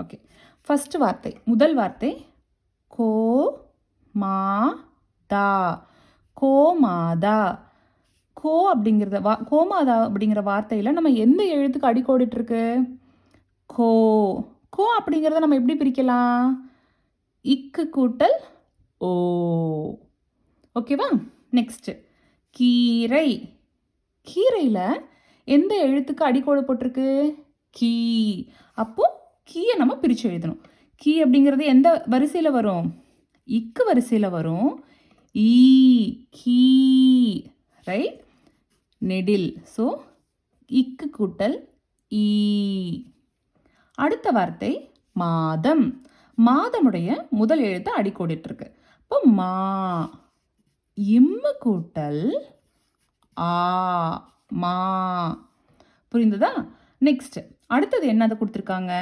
Okay first வார்த்தை. முதல் வார்த்தை கோ மா தா. கோமாதா கோ அப்படிங்கிறத வா கோமாதா அப்படிங்கிற வார்த்தையில் நம்ம எந்த எழுத்துக்கு அடிக்கோடிட்டுருக்கு? கோ. கோ அப்படிங்கிறத நம்ம எப்படி பிரிக்கலாம்? இக்கு கூட்டல் ஓ. ஓகேவா நெக்ஸ்ட்டு கீரை. கீரையில் எந்த எழுத்துக்கு அடிக்கோடு போட்டிருக்கு? கீ. அப்போது கீயை நம்ம பிரித்து எழுதணும். கீ அப்படிங்கிறது எந்த வரிசையில் வரும்? இக்கு வரிசையில் வரும். ஈ கீ ரைட் நெடில். ஸோ இக்கு கூட்டல் ஈ. அடுத்த வார்த்தை மாதம். மாதமுடைய முதல் எழுத்து அடிக்கோடிட்டுருக்கு. இப்போ மா இம்மு கூட்டல் ஆ மா. புரிந்ததா? நெக்ஸ்ட் அடுத்தது என்னது கொடுத்துருக்காங்க?